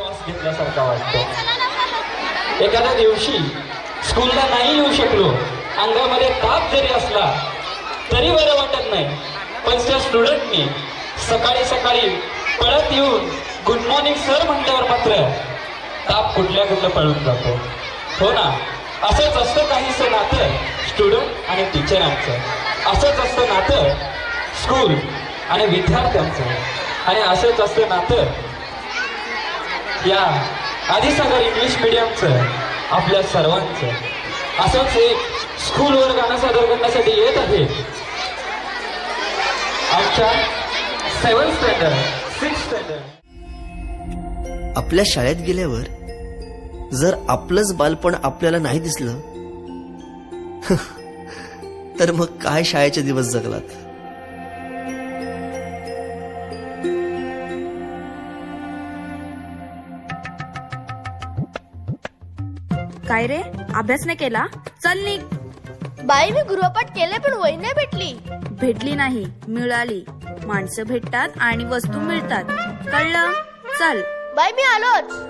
श्वास घेतल्यासारखा वाटतो एखाद्या दिवशी स्कूलला नाही येऊ शकलो अंगामध्ये ताप जरी असला तरी बरं वाटत नाही. पण त्या स्टुडंटनी सकाळी सकाळी पळत येऊन गुड मॉर्निंग सर म्हटल्यावर मात्र ताप कुठल्या कुठलं पळून जातो. हो ना? असंच असतं काहीसं नातं स्टुडंट आणि टीचरांचं असंच असतं नातं स्कूल आणि विद्यार्थ्यांचं. आणि असंच असतं नातं या आदिसागर इंग्लिश मिडियमचं आपल्या सर्वांचं. असंच एक स्कूलवर गाणं सादर करण्यासाठी येत आहे. आमच्या सेवन स्टँडर्ड सिक्स स्टँडर्ड आपल्या शाळेत गेल्यावर जर आपलंच बालपण आपल्याला नाही दिसलं तर मग काय शाळेचे दिवस जगलात? काय रे? अभ्यास नाही केला? चल निघ. बाई मी गृहपाठ केले पण वही नाही भेटली. भेटली नाही मिळाली. माणसं भेटतात आणि वस्तू मिळतात. कळलं? चल. बाई मी आलोच.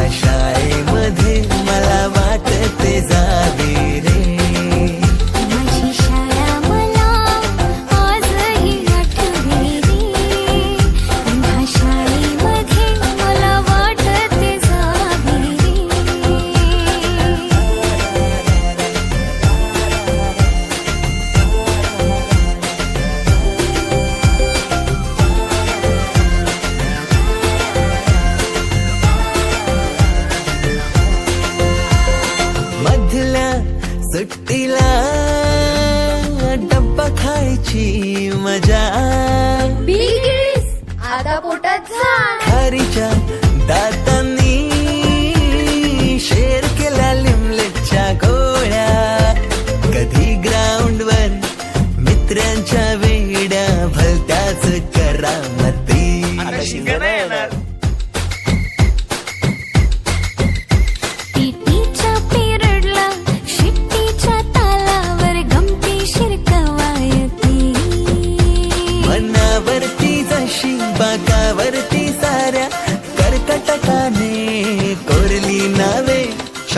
पुन्हा सुट्टीला डब्बा खायची मजा. आता पोटात जा खारीच्या दातांनी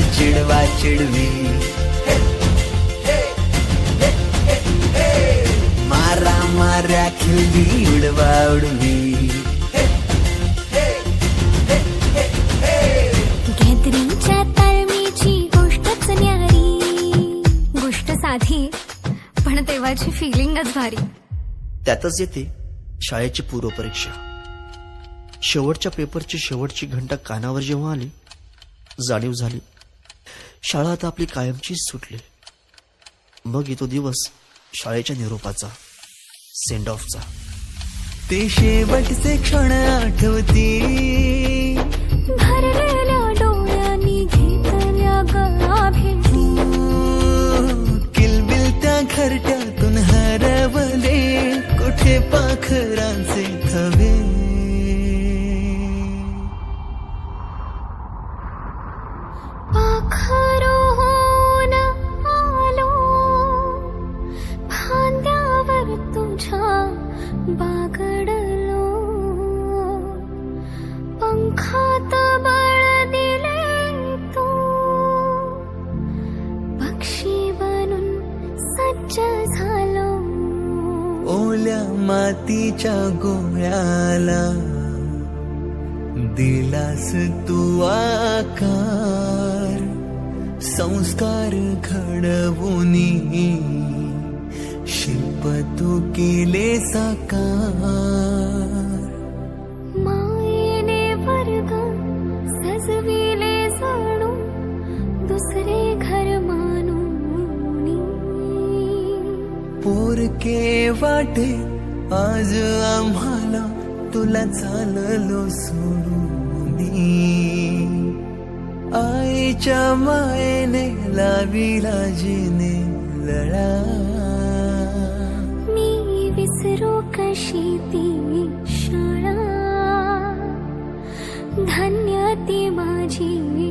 चिडवा चिडवी. मारा माऱ्या खिल्ली उडवा उडवी. गॅदरिंगच्या ताळमीची गोष्टच न्यारी. गोष्ट साधी पण तेव्हाची फिलिंगच भारी. त्यातच येते शाळेची पूर्वपरीक्षा. शेवटच्या पेपरची शेवटची घंटा कानावर जेव्हा आली जाणीव झाली. शाळा आता आपली कायमचीच सुटली. मग येतो दिवस शाळेच्या निरोपाचा सेंड ऑफचा ते शेवटचे क्षण आठवती. किलबिल त्या घरट्यातून हरवले. कुठे पाखरांचे ओल्या मातीच्या गोळ्याला दिलास तू आकार. संस्कार घडवून शिल्प तू केले साकार. पोरके वाटे आज आम्हाला तुला चाललो सोडून आईच्या मायेने लावी राजीने लळा. मी विसरू कशी ती शाळा? धन्य ती माझी